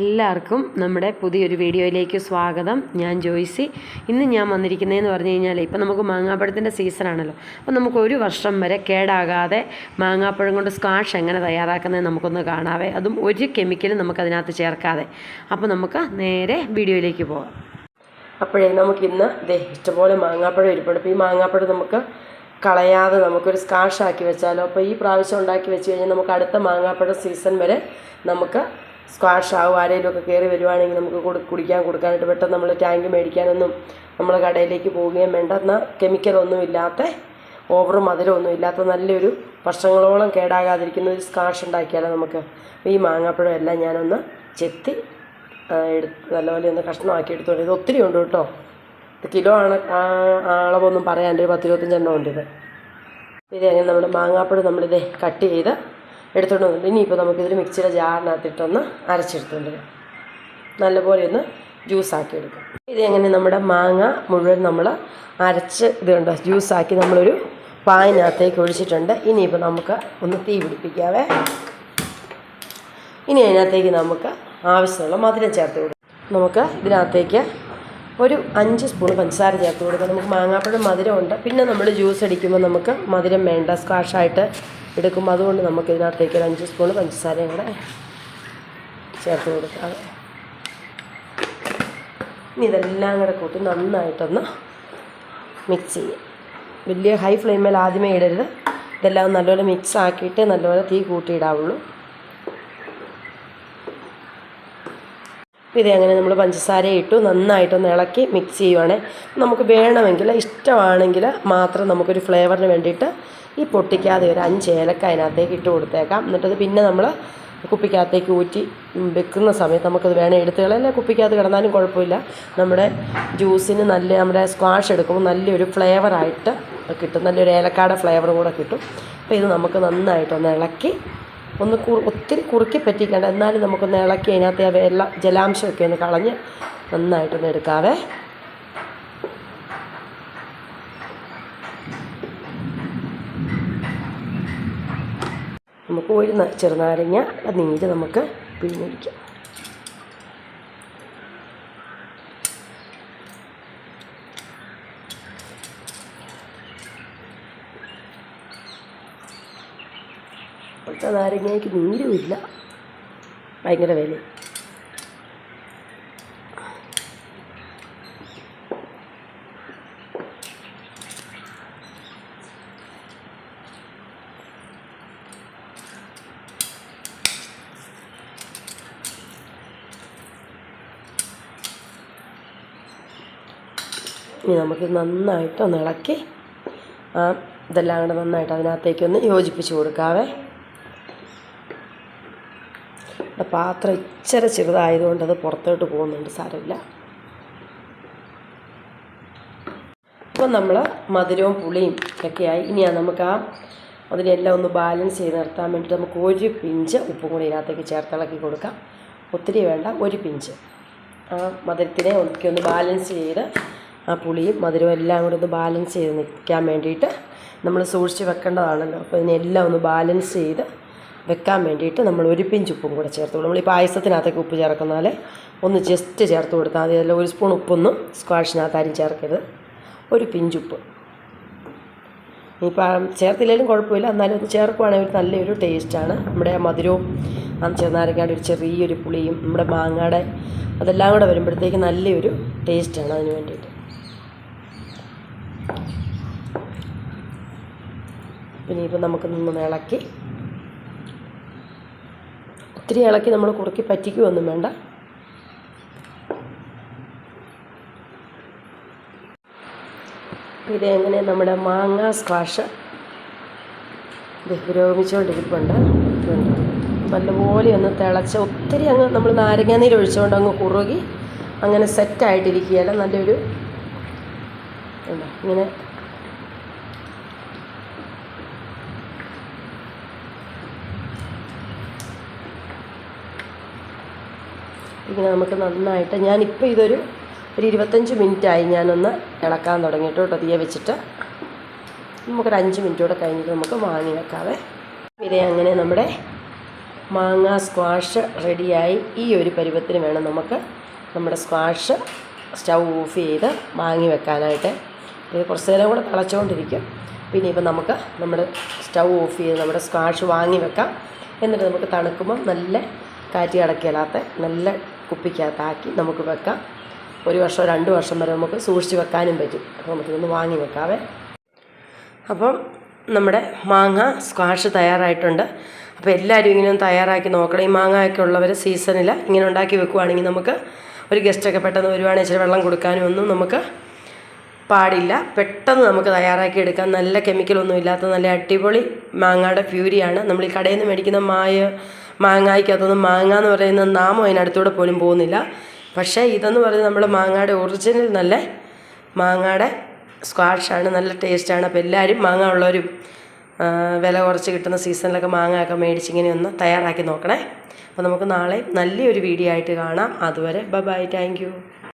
എല്ലാവർക്കും നമ്മുടെ പുതിയൊരു വീഡിയോയിലേക്ക് സ്വാഗതം. ഞാൻ ജോയ്സി. ഇന്ന് ഞാൻ വന്നിരിക്കുന്നതെന്ന് പറഞ്ഞു കഴിഞ്ഞാൽ ഇപ്പം നമുക്ക് മാങ്ങാപ്പഴത്തിന്റെ സീസണാണല്ലോ. അപ്പം നമുക്ക് ഒരു വർഷം വരെ കേടാകാതെ മാങ്ങാപ്പഴം കൊണ്ട് സ്ക്വാഷ് എങ്ങനെ തയ്യാറാക്കുന്നത് നമുക്കൊന്ന് കാണാവേ. അതും ഒരു കെമിക്കലും നമുക്കതിനകത്ത് ചേർക്കാതെ. അപ്പോൾ നമുക്ക് നേരെ വീഡിയോയിലേക്ക് പോകാം അപ്പോഴേ നമുക്കിന്ന് ഇതേ ഇഷ്ടംപോലെ മാങ്ങാപ്പഴം ഇരിപ്പുണ്ട്. അപ്പോൾ ഈ മാങ്ങാപ്പഴം നമുക്ക് കളയാതെ നമുക്കൊരു സ്കാഷാക്കി വെച്ചാലോ? അപ്പോൾ ഈ പ്രാവശ്യം ഉണ്ടാക്കി വെച്ച് കഴിഞ്ഞാൽ നമുക്ക് അടുത്ത മാങ്ങാപ്പഴം സീസൺ വരെ നമുക്ക് സ്ക്വാഷ് ആവും ആരെങ്കിലുമൊക്കെ കയറി വരുവാണെങ്കിൽ നമുക്ക് കൊടു കുടിക്കാൻ കൊടുക്കാനായിട്ട് പെട്ടെന്ന് നമ്മൾ ടാങ്ക് മേടിക്കാനൊന്നും നമ്മൾ കടയിലേക്ക് പോവുകയും വേണ്ട. എന്നാൽ കെമിക്കലൊന്നും ഇല്ലാത്ത ഓവർ മധുരമൊന്നും ഇല്ലാത്ത നല്ലൊരു വർഷങ്ങളോളം കേടാകാതിരിക്കുന്ന ഒരു സ്കാഷ് ഉണ്ടാക്കിയാലോ നമുക്ക്. ഈ മാങ്ങാപ്പഴം എല്ലാം ഞാനൊന്ന് ചെത്തി എടുത്ത് നല്ലപോലെ ഒന്ന് കഷ്ണമാക്കി എടുത്തോണ്ട് ഇത് ഒത്തിരി ഉണ്ട് കേട്ടോ. കിലോ ആണ് അളവൊന്നും പറയാണ്ട് ഒരു പത്തിരുപത്തഞ്ചെണ്ണം ഉണ്ട് ഇത്. ഇത് അങ്ങനെ നമ്മുടെ മാങ്ങാപ്പഴം നമ്മളിത് കട്ട് ചെയ്ത് എടുത്തോണ്ട് വന്നിട്ട് ഇനിയിപ്പോൾ നമുക്കിതിൽ മിക്സിയുടെ ജാറിനകത്തിട്ടൊന്ന് അരച്ചെടുത്തുകൊണ്ട് വരാം. നല്ലപോലെ ഒന്ന് ജ്യൂസാക്കി എടുക്കാം. ഇത് എങ്ങനെ നമ്മുടെ മാങ്ങ മുഴുവൻ നമ്മൾ അരച്ച് ഇത് കണ്ടോ ജ്യൂസാക്കി നമ്മളൊരു പാനിനകത്തേക്ക് ഒഴിച്ചിട്ടുണ്ട്. ഇനിയിപ്പോൾ നമുക്ക് ഒന്ന് തീ പിടിപ്പിക്കാവേ. ഇനി അതിനകത്തേക്ക് നമുക്ക് ആവശ്യമുള്ള മധുരം ചേർത്ത് കൊടുക്കാം. നമുക്ക് ഇതിനകത്തേക്ക് ഒരു അഞ്ച് സ്പൂൺ പഞ്ചസാര ചേർത്ത് കൊടുക്കാം. നമുക്ക് മാങ്ങാപ്പഴം മധുരമുണ്ട്. പിന്നെ നമ്മൾ ജ്യൂസ് അടിക്കുമ്പോൾ നമുക്ക് മധുരം വേണ്ട സ്ക്വാഷായിട്ട് എടുക്കുമ്പോൾ അതുകൊണ്ട് നമുക്ക് ഇതിനകത്തേക്ക് ഒരു അഞ്ച് സ്പൂൺ പഞ്ചസാരയും കൂടെ ചേർത്ത് കൊടുക്കാം. ഇനി ഇതെല്ലാം കൂടെ കൂട്ടി നന്നായിട്ടൊന്ന് മിക്സ് ചെയ്യും. വലിയ ഹൈ ഫ്ലെയിമിൽ ആദ്യമേ ഇടരുത്. ഇതെല്ലാം നല്ലപോലെ മിക്സ് ആക്കിയിട്ട് നല്ലപോലെ തീ കൂട്ടിയിടാവുള്ളൂ അപ്പോൾ അങ്ങനെ നമ്മൾ പഞ്ചസാര ഇട്ടു നന്നായിട്ടൊന്ന് ഇളക്കി മിക്സ് ചെയ്യുവാണേ. നമുക്ക് വേണമെങ്കിൽ ഇഷ്ടമാണെങ്കിൽ മാത്രം നമുക്കൊരു ഫ്ലേവറിന് വേണ്ടിയിട്ട് ഈ പൊട്ടിക്കാതെ ഒരു അഞ്ച് ഏലക്ക അതിനകത്തേക്ക് ഇട്ട് കൊടുത്തേക്കാം. എന്നിട്ടത് പിന്നെ നമ്മൾ കുപ്പിക്കകത്തേക്ക് ഊറ്റി വെക്കുന്ന സമയത്ത് നമുക്കത് വേണം എടുത്ത് അല്ലെങ്കിൽ കുപ്പിക്കകത്ത് കിടന്നാലും കുഴപ്പമില്ല. നമ്മുടെ ജ്യൂസിന് നല്ല നമ്മുടെ സ്ക്വാഷ് എടുക്കുമ്പോൾ നല്ലൊരു ഫ്ലേവറായിട്ട് കിട്ടും. നല്ലൊരു ഏലക്കാടെ ഫ്ലേവർ കൂടെ കിട്ടും. അപ്പോൾ ഇത് നമുക്ക് നന്നായിട്ടൊന്ന് ഇളക്കി ഒന്ന് ഒത്തിരി കുറുക്കി പറ്റിക്കേണ്ട. എന്നാലും നമുക്കൊന്ന് ഇളക്കി അതിനകത്ത് ആ വെള്ള ജലാംശമൊക്കെ ഒന്ന് കളഞ്ഞ് നന്നായിട്ടൊന്ന് എടുക്കാവേ. നമുക്ക് ഒരു ചെറുനാരങ്ങ നീര് നമുക്ക് പിഴിഞ്ഞൊഴിക്കാം. ഇപ്പോഴത്തെ നാരങ്ങയ്ക്ക് നീരും ഇല്ല. ഭയങ്കര വില. ഇനി നമുക്ക് നന്നായിട്ട് ഒന്ന് ഇളക്കി ഇതെല്ലാം കൂടെ നന്നായിട്ട് അതിനകത്തേക്ക് ഒന്ന് യോജിപ്പിച്ച് കൊടുക്കാവേ. ഇവിടെ പാത്രം ഇച്ചിരി ചെറുതായതുകൊണ്ട് അത് പുറത്തോട്ട് പോകുന്നുണ്ട് സാരമില്ല. ഇപ്പം നമ്മൾ മധുരവും പുളിയും ഒക്കെയായി. ഇനിയാണ് നമുക്ക് ആ അതിനെല്ലാം ഒന്ന് ബാലൻസ് ചെയ്ത് നിർത്താൻ വേണ്ടിയിട്ട് നമുക്ക് ഒരു പിഞ്ച് ഉപ്പും കൂടി ഇതിനകത്തേക്ക് ചേർത്തിളക്കി കൊടുക്കാം. ഒത്തിരി വേണ്ട ഒരു പിഞ്ച്. ആ മധുരത്തിനെ ഒക്കെ ഒന്ന് ബാലൻസ് ചെയ്ത് ആ പുളിയും മധുരവും എല്ലാം കൂടി ഒന്ന് ബാലൻസ് ചെയ്ത് നിൽക്കാൻ വേണ്ടിയിട്ട് നമ്മൾ സൂക്ഷിച്ച് വെക്കേണ്ടതാണല്ലോ. അപ്പോൾ ഇതിനെല്ലാം ഒന്ന് ബാലൻസ് ചെയ്ത് വെക്കാൻ വേണ്ടിയിട്ട് നമ്മൾ ഒരു പിഞ്ച് ഉപ്പും കൂടെ ചേർത്ത് കൊടുക്കും നമ്മൾ ഈ പായസത്തിനകത്തേക്ക് ഉപ്പ് ചേർക്കുന്നാൽ ഒന്ന് ജസ്റ്റ് ചേർത്ത് കൊടുത്താൽ മതി. അതിൽ ഒരു സ്പൂൺ ഉപ്പൊന്നും സ്ക്വാഷിനകത്ത് ആരും ചേർക്കരുത്. ഒരു പിഞ്ചുപ്പ് ഇനിയിപ്പോൾ ചേർത്തില്ലെങ്കിലും കുഴപ്പമില്ല. എന്നാലും ഒന്ന് ചേർക്കുവാണെങ്കിൽ ഒരു നല്ലൊരു ടേസ്റ്റാണ് നമ്മുടെ മധുരവും ചെറുനാരങ്ങയുടെ ഒരു ചെറിയൊരു പുളിയും നമ്മുടെ മാങ്ങയുടെ അതെല്ലാം കൂടെ വരുമ്പോഴത്തേക്ക് നല്ലൊരു ടേസ്റ്റാണ് അതിന് വേണ്ടിയിട്ട്. പിന്നെ ഇപ്പം നമുക്ക് നിന്ന് ഇളക്കി ഒത്തിരി ഇളക്കി നമ്മൾ കുറുക്കി പറ്റിക്കുകയൊന്നും വേണ്ട. ഇത് എങ്ങനെ നമ്മുടെ മാങ്ങ സ്ക്വാഷ്? ഇത് പുരോഗമിച്ചുകൊണ്ടിരിപ്പുണ്ട് നല്ലപോലെ ഒന്ന് തിളച്ച് ഒത്തിരി അങ്ങ് നമ്മൾ നാരങ്ങാനീര് ഒഴിച്ചുകൊണ്ട് അങ്ങ് കുറുകി അങ്ങനെ സെറ്റായിട്ടിരിക്കുകയല്ല നല്ലൊരു ഇങ്ങനെ ഇങ്ങനെ നമുക്ക് നന്നായിട്ട് ഞാനിപ്പോൾ ഇതൊരു ഒരു ഇരുപത്തഞ്ച് മിനിറ്റായി ഞാനൊന്ന് ഇളക്കാൻ തുടങ്ങിയിട്ട് കേട്ടോ തീയ വെച്ചിട്ട്. നമുക്കൊരു അഞ്ച് മിനിറ്റ് കൂടെ കഴിഞ്ഞിട്ട് നമുക്ക് വാങ്ങി വെക്കാവേ. ഇതേ അങ്ങനെ നമ്മുടെ മാങ്ങ സ്ക്വാഷ് റെഡിയായി. ഈ ഒരു പരുവത്തിന് വേണം നമുക്ക് നമ്മുടെ സ്ക്വാഷ് സ്റ്റൗ ഓഫ് ചെയ്ത് വാങ്ങി വെക്കാനായിട്ട്. ഇത് കുറച്ച് നേരം കൂടെ തിളച്ചുകൊണ്ടിരിക്കും പിന്നെ ഇപ്പം നമുക്ക് നമ്മുടെ സ്റ്റൗ ഓഫ് ചെയ്ത് നമ്മുടെ സ്ക്വാഷ് വാങ്ങി വെക്കാം. എന്നിട്ട് നമുക്ക് തണുക്കുമ്പോൾ നല്ല കാറ്റി അടക്കിയല്ലാത്ത നല്ല കുപ്പിക്കകത്താക്കി നമുക്ക് വെക്കാം. ഒരു വർഷം രണ്ട് വർഷം വരെ നമുക്ക് സൂക്ഷിച്ച് വെക്കാനും പറ്റും. അപ്പോൾ നമുക്കിതൊന്ന് വാങ്ങി വെക്കാവേ. അപ്പം നമ്മുടെ മാങ്ങ സ്ക്വാഷ് തയ്യാറായിട്ടുണ്ട്. അപ്പോൾ എല്ലാവരും ഇങ്ങനെ ഒന്ന് തയ്യാറാക്കി നോക്കണം. ഈ മാങ്ങയൊക്കെ ഉള്ളവർ സീസണിൽ ഇങ്ങനെ ഉണ്ടാക്കി വെക്കുവാണെങ്കിൽ നമുക്ക് ഒരു ഗസ്റ്റൊക്കെ പെട്ടെന്ന് വരുവാണെങ്കിൽ ഇച്ചിരി വെള്ളം കൊടുക്കാനും ഒന്നും നമുക്ക് പാടില്ല. പെട്ടെന്ന് നമുക്ക് തയ്യാറാക്കി എടുക്കാം. നല്ല കെമിക്കലൊന്നും ഇല്ലാത്ത നല്ല അടിപൊളി മാങ്ങയുടെ പ്യൂരിയാണ് നമ്മൾ ഈ കടയിൽ നിന്ന് മേടിക്കുന്ന മായ മാങ്ങായ്ക്കകത്തൊന്നും മാങ്ങ എന്ന് പറയുന്ന നാമം അതിനടുത്തൂടെ പോലും പോകുന്നില്ല. പക്ഷേ ഇതെന്ന് പറയുന്നത് നമ്മൾ മാങ്ങയുടെ ഒറിജിനൽ നല്ല മാങ്ങയുടെ സ്ക്വാഷാണ് നല്ല ടേസ്റ്റാണ് അപ്പോൾ എല്ലാവരും മാങ്ങ ഉള്ളവരും വില കുറച്ച് കിട്ടുന്ന സീസണിലൊക്കെ മാങ്ങയൊക്കെ മേടിച്ച് ഇങ്ങനെ ഒന്ന് തയ്യാറാക്കി നോക്കണേ. അപ്പോൾ നമുക്ക് നാളെ നല്ലൊരു വീഡിയോ ആയിട്ട് കാണാം. അതുവരെ ബൈ ബൈ താങ്ക്